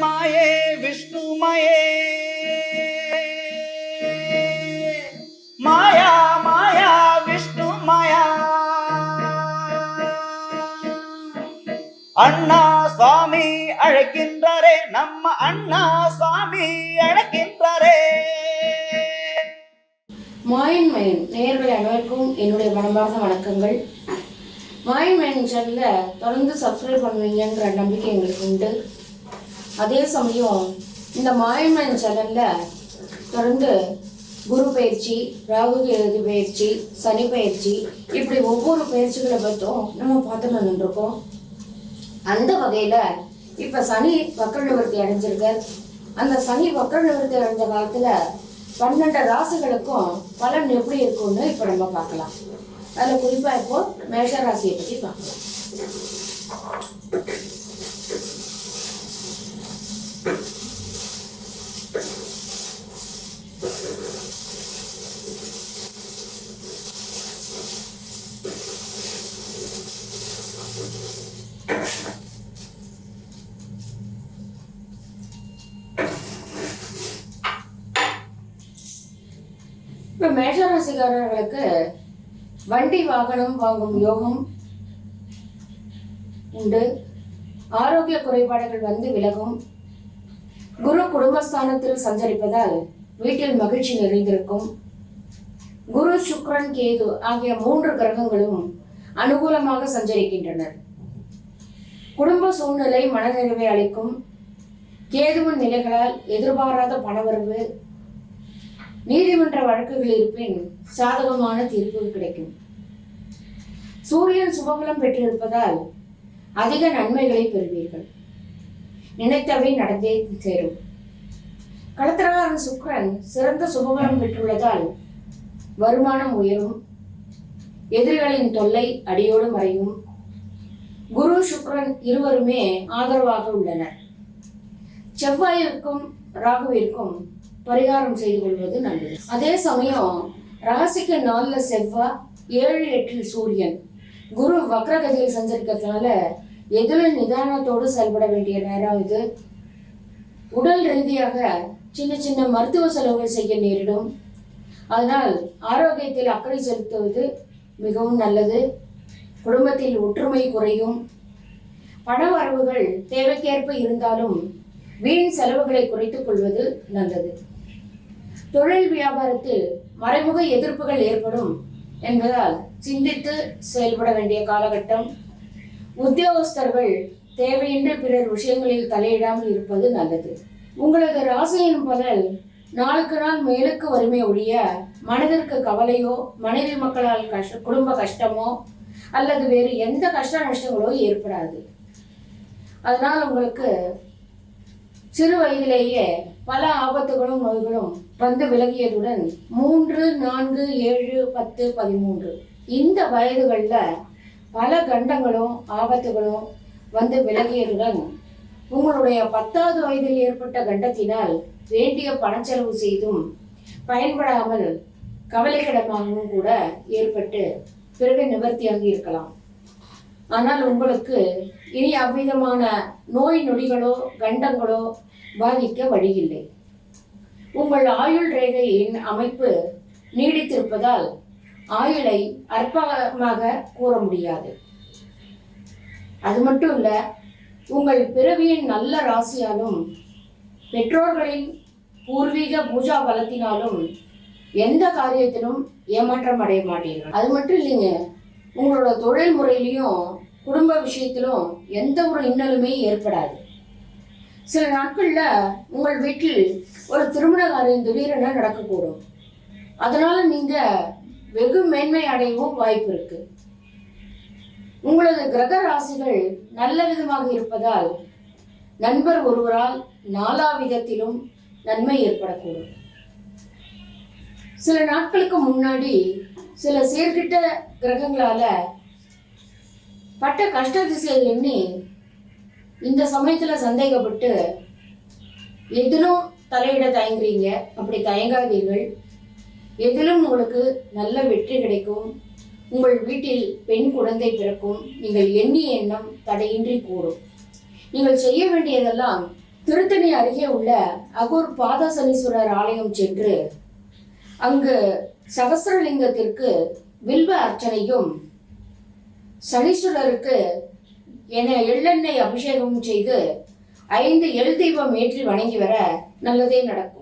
மாயே விஷ்ணுமயே மாயா மாயா விஷ்ணு மாயா அண்ணா சுவாமி அழைக்கின்றாரே நம்ம அண்ணா சுவாமி அழைக்கின்றாரே மாயன் மயன் நேயர்கள் அனைவருக்கும் என்னுடைய மனமார்ந்த வணக்கங்கள் மாயன் மயன் சேனலில் தொடர்ந்து சப்ஸ்கிரைப் பண்ணுவீங்கங்கிற நம்பிக்கை எங்களுக்கு உண்டு அதே சமயம் இந்த மாயன் சேனலில் தொடர்ந்து குரு பயிற்சி ராகு கேது பயிற்சி சனி பயிற்சி இப்படி ஒவ்வொரு பயிற்சிகளை பற்றும் நம்ம பார்த்து வந்துருக்கோம் அந்த வகையில் இப்போ சனி வக்கர நிவர்த்தி அடைஞ்சிருக்கார் அந்த சனி வக்கர நிவர்த்தி அடைஞ்ச காலத்தில் பன்னெண்டு ராசிகளுக்கும் பலன் எப்படி இருக்கும்னு இப்போ நம்ம பார்க்கலாம். அதில் குறிப்பாக இப்போ மேஷ ராசியை பற்றி பார்க்கலாம். இப்போ மேஷராசிக்காரர்களுக்கு வண்டி வாகனம் வாங்கும் யோகம் உண்டு. ஆரோக்கிய குறைபாடுகள் வந்து விலகும். குடும்பஸ்தானத்தில் சஞ்சரிப்பதால் வீட்டில் மகிழ்ச்சி நிறைந்திருக்கும். குரு சுக்ரன் கேது ஆகிய மூன்று கிரகங்களும் அனுகூலமாக சஞ்சரிக்கின்றனர். குடும்ப சூழ்நிலை மனநிறைவை அளிக்கும். கேதுவின் நிலைகளால் எதிர்பாராத பணவரவு. நீதிமன்ற வழக்குகள் இருப்பின் சாதகமான தீர்ப்பு கிடைக்கும். சூரியன் சுபபலம் பெற்றிருப்பதால் அதிக நன்மைகளை பெறுவீர்கள். நினைத்தவை நடந்தே சேரும். களத்திரகாரன் சுக்கிரன் சிறந்த சுபபலம் பெற்றுள்ளதால் வருமானம் உயரும். எதிரிகளின் தொல்லை அடியோடு மறையும். குரு சுக்ரன் இருவருமே ஆதரவாக உள்ளனர். செவ்வாயிற்கும் ராகுவிற்கும் பரிகாரம் செய்து கொள்வது நல்லது. அதே சமயம் ராசிக்கு நாலுல செவ்வாய் ஏழு எட்டில் சூரியன். குரு வக்ரகதியில் சஞ்சரிக்கிறதுனால எதுல நிதானத்தோடு செயல்பட வேண்டிய நேரம் இது. உடல் ரீதியாக சின்ன சின்ன மருத்துவ செலவுகள் செய்ய நேரிடும். அதனால் ஆரோக்கியத்தில் அக்கறை செலுத்துவது மிகவும் நல்லது. குடும்பத்தில் ஒற்றுமை குறையும். பண வரவுகள் தேவைக்கேற்ப இருந்தாலும் வீண் செலவுகளை குறைத்துக் கொள்வது நல்லது. தொழில் வியாபாரத்தில் மறைமுக எதிர்ப்புகள் ஏற்படும் என்பதால் சிந்தித்து செயல்பட வேண்டிய காலகட்டம். உத்தியோகஸ்தர்கள் தேவையின்றி பிறர் விஷயங்களில் தலையிடாமல் இருப்பது நல்லது. உங்களது ராசியின் பலன் நாளுக்கு நாள் மேலுக்கு வறுமை ஒழிய மனதிற்கு கவலையோ மனைவி மக்களால் கஷ்ட குடும்ப கஷ்டமோ அல்லது வேறு எந்த கஷ்ட நஷ்டங்களோ ஏற்படாது. அதனால் உங்களுக்கு சிறு வயதிலேயே பல ஆபத்துகளும் நோய்களும் வந்து விலகியதுடன் மூன்று நான்கு ஏழு பத்து பதிமூன்று இந்த வயதுகளில் பல கண்டங்களும் ஆபத்துகளும் வந்து விலகியதுடன் உங்களுடைய பத்தாவது வயதில் ஏற்பட்ட கண்டத்தினால் வேண்டிய பணச்செலவு செய்தும் பயன்படாமல் கவலைக்கிடமாகவும் கூட ஏற்பட்டு பிறகு நிவர்த்தியாகி இருக்கலாம். ஆனால் உங்களுக்கு இனி அவ்விதமான நோய் நொடிகளோ கண்டங்களோ பாதிக்க வழியில்லை. உங்கள் ஆயுள் ரேகையின் அமைப்பு நீடித்திருப்பதால் ஆயுளை அற்பமாக கூற முடியாது. அது மட்டும் இல்லை உங்கள் பிறவியின் நல்ல ராசியாலும் பெற்றோர்களின் பூர்வீக பூஜா பலத்தினாலும் எந்த காரியத்திலும் ஏமாற்றம் அடைய மாட்டீர்கள். அது மட்டும் இல்லைங்க உங்களோட தொழில் முறையிலையும் குடும்ப விஷயத்திலும் எந்த ஒரு இன்னலுமே ஏற்படாது. சில நாட்களில் உங்கள் வீட்டில் ஒரு திருமண காரியம் திடீரென நடக்கக்கூடும். அதனால் நீங்கள் வெகு மேன்மை அடையவும் வாய்ப்பு இருக்குது உங்களது கிரக ராசிகள் நல்ல விதமாக இருப்பதால் நண்பர் ஒருவரால் நாலா விதத்திலும் நன்மை ஏற்படக்கூடும். சில நாட்களுக்கு முன்னாடி சில சீர்கிட்ட கிரகங்களால பட்ட கஷ்ட திசை எண்ணி இந்த சமயத்தில் சந்தேகப்பட்டு எதிலும் தலையிட தயங்குறீங்க அப்படி தயங்காதீர்கள். எதிலும் உங்களுக்கு நல்ல வெற்றி கிடைக்கும். உங்கள் வீட்டில் பெண் குழந்தை பிறக்கும். நீங்கள் எண்ணிய எண்ணம் தடையின்றி கூடும். நீங்கள் செய்ய வேண்டியதெல்லாம் திருத்தணி அருகே உள்ள அகூர் பாதசனீஸ்வரர் ஆலயம் சென்று அங்கு சகசரலிங்கத்திற்கு வில்வ அர்ச்சனையும் சனீஸ்வரருக்கு என எள்ளெண்ணெய் அபிஷேகம் செய்து ஐந்து எள் தெய்வம் ஏற்றி வணங்கி வர நல்லதே நடக்கும்.